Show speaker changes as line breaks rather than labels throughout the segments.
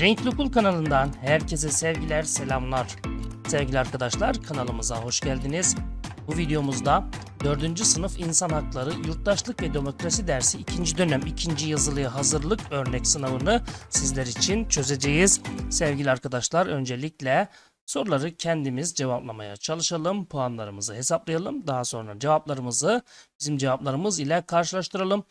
Renkli Okul kanalından herkese sevgiler, selamlar. Sevgili arkadaşlar kanalımıza hoş geldiniz. Bu videomuzda 4. sınıf İnsan Hakları Yurttaşlık ve Demokrasi dersi 2. dönem 2. yazılıya hazırlık örnek sınavını sizler için çözeceğiz. Sevgili arkadaşlar öncelikle soruları kendimiz cevaplamaya çalışalım. Puanlarımızı hesaplayalım. Daha sonra cevaplarımızı bizim cevaplarımız ile karşılaştıralım.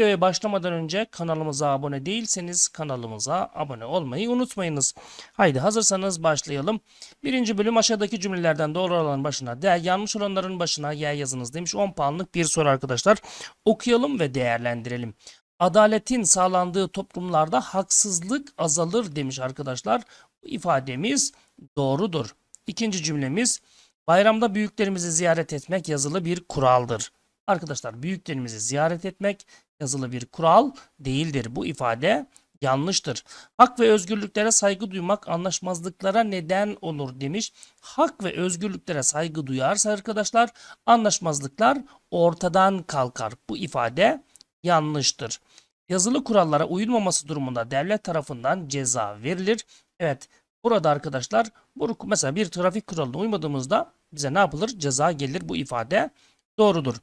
Videoya başlamadan önce kanalımıza abone değilseniz kanalımıza abone olmayı unutmayınız. Haydi hazırsanız başlayalım. Birinci bölüm aşağıdaki cümlelerden doğru olanların başına D, yanlış olanların başına Y yazınız demiş. 10 puanlık bir soru arkadaşlar. Okuyalım ve değerlendirelim. Adaletin sağlandığı toplumlarda haksızlık azalır demiş arkadaşlar. Bu ifademiz doğrudur. İkinci cümlemiz bayramda büyüklerimizi ziyaret etmek yazılı bir kuraldır. Arkadaşlar büyüklerimizi ziyaret etmek yazılı bir kural değildir. Bu ifade yanlıştır. Hak ve özgürlüklere saygı duymak anlaşmazlıklara neden olur demiş. Hak ve özgürlüklere saygı duyarsa arkadaşlar anlaşmazlıklar ortadan kalkar. Bu ifade yanlıştır. Yazılı kurallara uyulmaması durumunda devlet tarafından ceza verilir. Evet burada arkadaşlar bu mesela bir trafik kuralına uymadığımızda bize ne yapılır? Ceza gelir. Bu ifade doğrudur.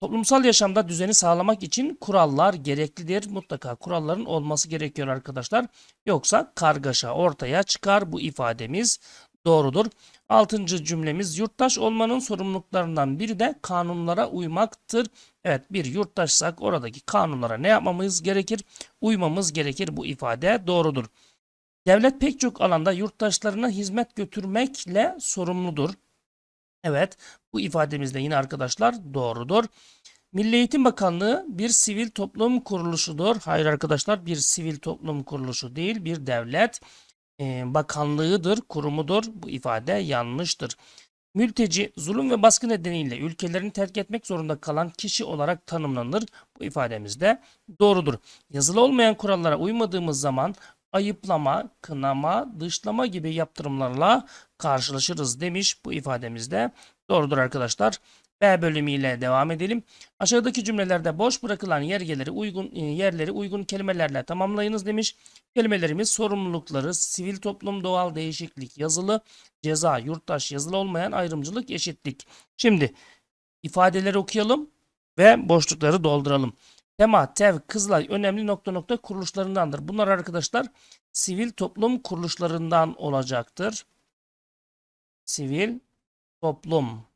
Toplumsal yaşamda düzeni sağlamak için kurallar gereklidir. Mutlaka kuralların olması gerekiyor arkadaşlar. Yoksa kargaşa ortaya çıkar. Bu ifademiz doğrudur. Altıncı cümlemiz yurttaş olmanın sorumluluklarından biri de kanunlara uymaktır. Evet bir yurttaşsak oradaki kanunlara ne yapmamız gerekir? Uymamız gerekir. Bu ifade doğrudur. Devlet pek çok alanda yurttaşlarına hizmet götürmekle sorumludur. Evet, bu ifademiz de yine arkadaşlar doğrudur. Milli Eğitim Bakanlığı bir sivil toplum kuruluşudur. Hayır arkadaşlar bir sivil toplum kuruluşu değil bir devlet e, bakanlığıdır, kurumudur. Bu ifade yanlıştır. Mülteci zulüm ve baskı nedeniyle ülkelerini terk etmek zorunda kalan kişi olarak tanımlanır. Bu ifademiz de doğrudur. Yazılı olmayan kurallara uymadığımız zaman ayıplama, kınama, dışlama gibi yaptırımlarla karşılaşırız demiş. Bu ifademizde doğrudur arkadaşlar. B bölümüyle devam edelim. Aşağıdaki cümlelerde boş bırakılan yerleri uygun e, yerleri uygun kelimelerle tamamlayınız demiş. Kelimelerimiz sorumlulukları, sivil toplum, doğal değişiklik, yazılı, ceza, yurttaş, yazılı olmayan ayrımcılık, eşitlik. Şimdi ifadeleri okuyalım ve boşlukları dolduralım. Tema, TEV, Kızılay önemli nokta nokta kuruluşlarındandır. Bunlar arkadaşlar sivil toplum kuruluşlarından olacaktır. Sivil toplum.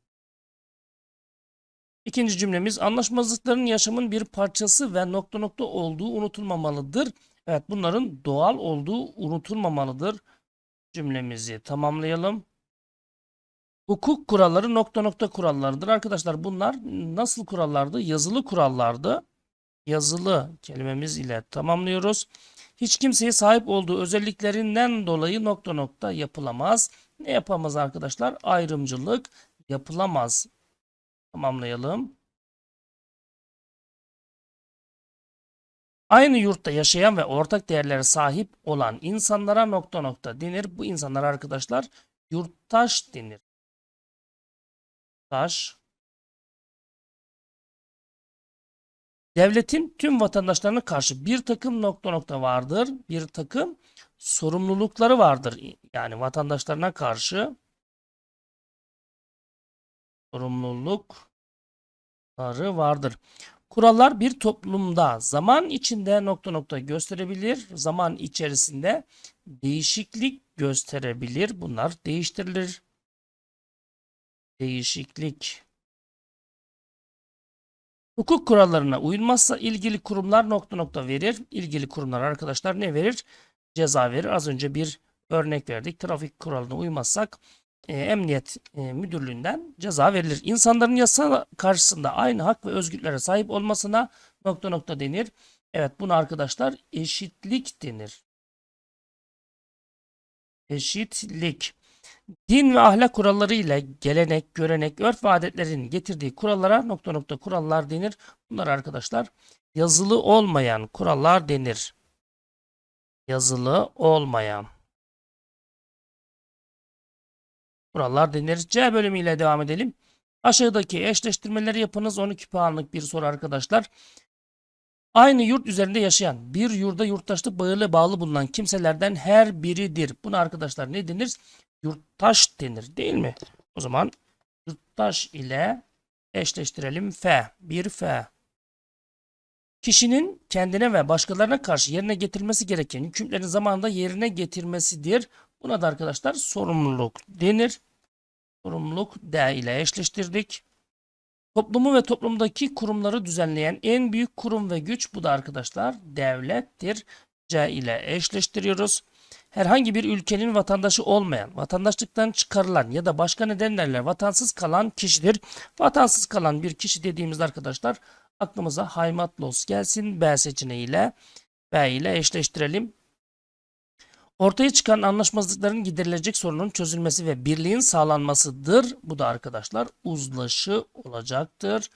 İkinci cümlemiz anlaşmazlıkların yaşamın bir parçası ve nokta nokta olduğu unutulmamalıdır. Evet bunların doğal olduğu unutulmamalıdır. Cümlemizi tamamlayalım. Hukuk kuralları nokta nokta kurallarıdır. Arkadaşlar bunlar nasıl kurallardı? Yazılı kurallardı yazılı kelimemiz ile tamamlıyoruz. Hiç kimseye sahip olduğu özelliklerinden dolayı nokta nokta yapılamaz. Ne yapamaz arkadaşlar? Ayrımcılık yapılamaz. Tamamlayalım. Aynı yurtta yaşayan ve ortak değerlere sahip olan insanlara nokta nokta denir. Bu insanlar arkadaşlar yurttaş denir. Taş Devletin tüm vatandaşlarına karşı bir takım nokta nokta vardır. Bir takım sorumlulukları vardır. Yani vatandaşlarına karşı sorumlulukları vardır. Kurallar bir toplumda zaman içinde nokta nokta gösterebilir. Zaman içerisinde değişiklik gösterebilir. Bunlar değiştirilir. Değişiklik Hukuk kurallarına uyulmazsa ilgili kurumlar nokta nokta verir. İlgili kurumlar arkadaşlar ne verir? Ceza verir. Az önce bir örnek verdik. Trafik kuralına uymazsak e, emniyet e, müdürlüğünden ceza verilir. İnsanların yasa karşısında aynı hak ve özgürlüklere sahip olmasına nokta nokta denir. Evet buna arkadaşlar eşitlik denir. Eşitlik. Din ve ahlak kuralları ile gelenek, görenek, örf ve adetlerin getirdiği kurallara nokta nokta kurallar denir. Bunlar arkadaşlar yazılı olmayan kurallar denir. Yazılı olmayan kurallar denir. C bölümüyle devam edelim. Aşağıdaki eşleştirmeleri yapınız 12 puanlık bir soru arkadaşlar. Aynı yurt üzerinde yaşayan, bir yurda yurttaşlık bağıyla bağlı bulunan kimselerden her biridir. Buna arkadaşlar ne denir? Yurttaş denir değil mi? O zaman yurttaş ile eşleştirelim. F. Bir F. Kişinin kendine ve başkalarına karşı yerine getirilmesi gereken hükümlerin zamanında yerine getirmesidir. Buna da arkadaşlar sorumluluk denir. Sorumluluk D ile eşleştirdik. Toplumu ve toplumdaki kurumları düzenleyen en büyük kurum ve güç bu da arkadaşlar devlettir. C ile eşleştiriyoruz. Herhangi bir ülkenin vatandaşı olmayan, vatandaşlıktan çıkarılan ya da başka nedenlerle vatansız kalan kişidir. Vatansız kalan bir kişi dediğimizde arkadaşlar aklımıza Haymatlos gelsin. B seçeneğiyle B ile eşleştirelim. Ortaya çıkan anlaşmazlıkların giderilecek sorunun çözülmesi ve birliğin sağlanmasıdır. Bu da arkadaşlar uzlaşı olacaktır.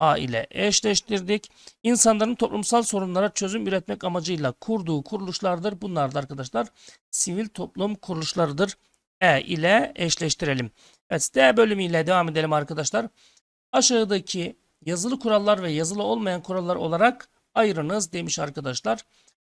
A ile eşleştirdik. İnsanların toplumsal sorunlara çözüm üretmek amacıyla kurduğu kuruluşlardır. Bunlar da arkadaşlar sivil toplum kuruluşlarıdır. E ile eşleştirelim. Evet D bölümüyle devam edelim arkadaşlar. Aşağıdaki yazılı kurallar ve yazılı olmayan kurallar olarak ayırınız demiş arkadaşlar.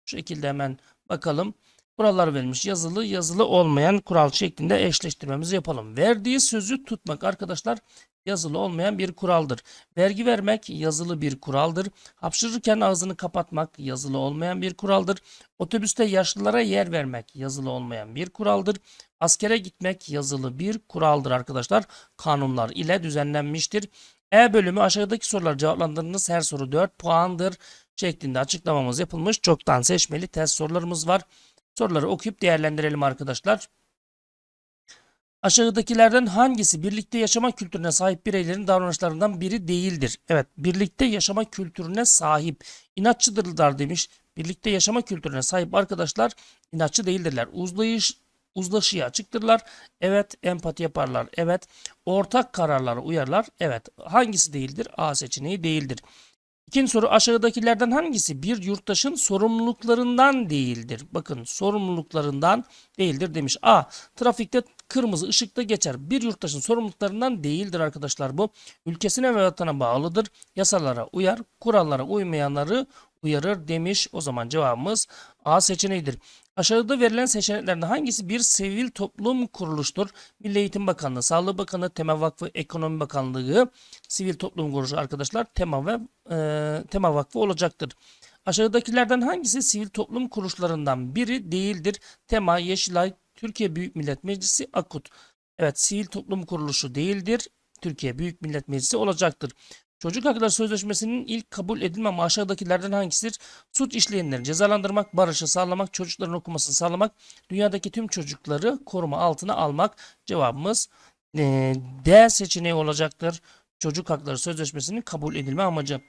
Şu şekilde hemen bakalım. Kurallar verilmiş. Yazılı, yazılı olmayan kural şeklinde eşleştirmemizi yapalım. Verdiği sözü tutmak arkadaşlar yazılı olmayan bir kuraldır. Vergi vermek yazılı bir kuraldır. Hapşırırken ağzını kapatmak yazılı olmayan bir kuraldır. Otobüste yaşlılara yer vermek yazılı olmayan bir kuraldır. Askere gitmek yazılı bir kuraldır arkadaşlar. Kanunlar ile düzenlenmiştir. E bölümü aşağıdaki soruları cevaplandırdığınız her soru 4 puandır şeklinde açıklamamız yapılmış. Çoktan seçmeli test sorularımız var. Soruları okuyup değerlendirelim arkadaşlar. Aşağıdakilerden hangisi birlikte yaşama kültürüne sahip bireylerin davranışlarından biri değildir? Evet, birlikte yaşama kültürüne sahip. İnatçıdırlar demiş. Birlikte yaşama kültürüne sahip arkadaşlar inatçı değildirler. Uzlayış, uzlaşıya açıktırlar. Evet, empati yaparlar. Evet, ortak kararlara uyarlar. Evet, hangisi değildir? A seçeneği değildir. İkinci soru aşağıdakilerden hangisi bir yurttaşın sorumluluklarından değildir? Bakın sorumluluklarından değildir demiş. A. Trafikte kırmızı ışıkta geçer. Bir yurttaşın sorumluluklarından değildir arkadaşlar bu. Ülkesine ve vatana bağlıdır. Yasalara uyar, kurallara uymayanları uyarır demiş. O zaman cevabımız A seçeneğidir. Aşağıda verilen seçeneklerden hangisi bir sivil toplum kuruluştur? Milli Eğitim Bakanlığı, Sağlık Bakanlığı, Tema Vakfı, Ekonomi Bakanlığı, Sivil Toplum Kuruluşu arkadaşlar Tema ve e, Tema Vakfı olacaktır. Aşağıdakilerden hangisi sivil toplum kuruluşlarından biri değildir? Tema, Yeşilay, Türkiye Büyük Millet Meclisi, Akut. Evet, sivil toplum kuruluşu değildir. Türkiye Büyük Millet Meclisi olacaktır. Çocuk Hakları Sözleşmesi'nin ilk kabul edilmeme aşağıdakilerden hangisidir? Suç işleyenleri cezalandırmak, barışı sağlamak, çocukların okumasını sağlamak, dünyadaki tüm çocukları koruma altına almak. Cevabımız e, D seçeneği olacaktır. Çocuk Hakları Sözleşmesi'nin kabul edilme amacı.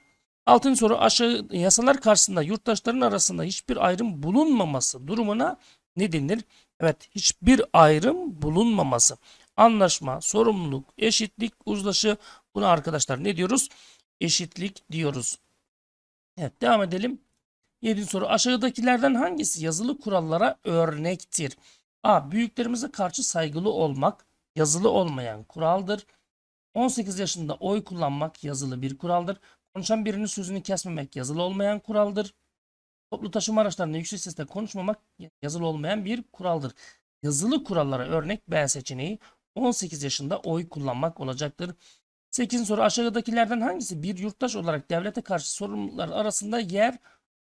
Altın soru aşağı yasalar karşısında yurttaşların arasında hiçbir ayrım bulunmaması durumuna ne denir? Evet hiçbir ayrım bulunmaması. Anlaşma, sorumluluk, eşitlik, uzlaşı Buna arkadaşlar ne diyoruz? Eşitlik diyoruz. Evet devam edelim. 7. soru aşağıdakilerden hangisi yazılı kurallara örnektir? A. Büyüklerimize karşı saygılı olmak yazılı olmayan kuraldır. 18 yaşında oy kullanmak yazılı bir kuraldır. Konuşan birinin sözünü kesmemek yazılı olmayan kuraldır. Toplu taşıma araçlarında yüksek sesle konuşmamak yazılı olmayan bir kuraldır. Yazılı kurallara örnek B seçeneği 18 yaşında oy kullanmak olacaktır. 8. soru aşağıdakilerden hangisi bir yurttaş olarak devlete karşı sorumluluklar arasında yer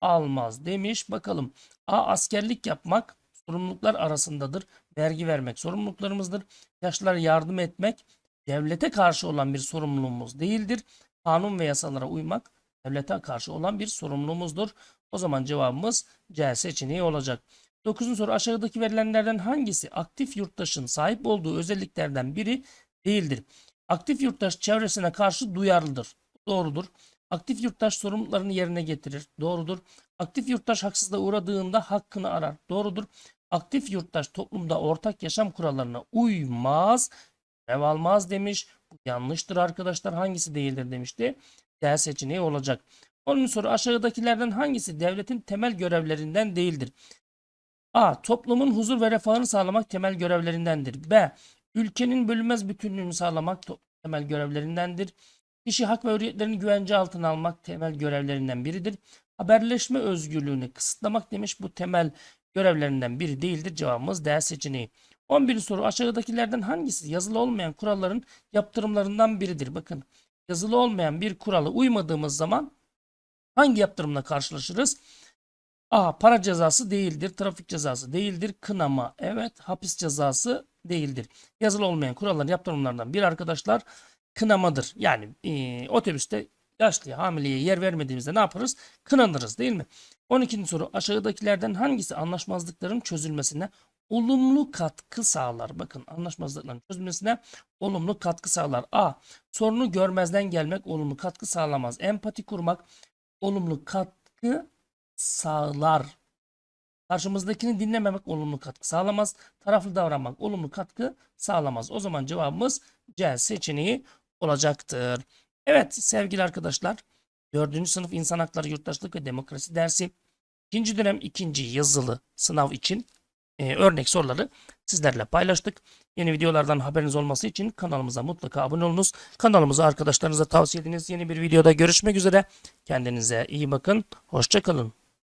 almaz demiş. Bakalım. A. Askerlik yapmak sorumluluklar arasındadır. Vergi vermek sorumluluklarımızdır. Yaşlılara yardım etmek devlete karşı olan bir sorumluluğumuz değildir. Kanun ve yasalara uymak devlete karşı olan bir sorumluluğumuzdur. O zaman cevabımız C seçeneği olacak. 9. soru aşağıdaki verilenlerden hangisi aktif yurttaşın sahip olduğu özelliklerden biri değildir? Aktif yurttaş çevresine karşı duyarlıdır. Doğrudur. Aktif yurttaş sorumluluklarını yerine getirir. Doğrudur. Aktif yurttaş haksızlığa uğradığında hakkını arar. Doğrudur. Aktif yurttaş toplumda ortak yaşam kurallarına uymaz, ev almaz demiş. Bu yanlıştır arkadaşlar. Hangisi değildir demişti. D seçeneği olacak. Onun soru aşağıdakilerden hangisi devletin temel görevlerinden değildir? A. Toplumun huzur ve refahını sağlamak temel görevlerindendir. B. Ülkenin bölünmez bütünlüğünü sağlamak temel görevlerindendir. Kişi hak ve hürriyetlerini güvence altına almak temel görevlerinden biridir. haberleşme özgürlüğünü kısıtlamak demiş. Bu temel görevlerinden biri değildir. Cevabımız D seçeneği. 11. soru aşağıdakilerden hangisi yazılı olmayan kuralların yaptırımlarından biridir? Bakın yazılı olmayan bir kurala uymadığımız zaman hangi yaptırımla karşılaşırız? A. Para cezası değildir. Trafik cezası değildir. Kınama evet. Hapis cezası değildir. Yazılı olmayan kuralların yaptırımlarından bir arkadaşlar kınamadır. Yani e, otobüste yaşlıya hamileye yer vermediğimizde ne yaparız? Kınanırız değil mi? 12. soru aşağıdakilerden hangisi anlaşmazlıkların çözülmesine olumlu katkı sağlar? Bakın anlaşmazlıkların çözülmesine olumlu katkı sağlar. A. Sorunu görmezden gelmek olumlu katkı sağlamaz. Empati kurmak olumlu katkı sağlar. Karşımızdakini dinlememek olumlu katkı sağlamaz. Taraflı davranmak olumlu katkı sağlamaz. O zaman cevabımız C seçeneği olacaktır. Evet sevgili arkadaşlar 4. sınıf İnsan Hakları Yurttaşlık ve Demokrasi dersi ikinci dönem ikinci yazılı sınav için e, örnek soruları sizlerle paylaştık. Yeni videolardan haberiniz olması için kanalımıza mutlaka abone olunuz. Kanalımızı arkadaşlarınıza tavsiye ediniz. Yeni bir videoda görüşmek üzere. Kendinize iyi bakın. Hoşçakalın.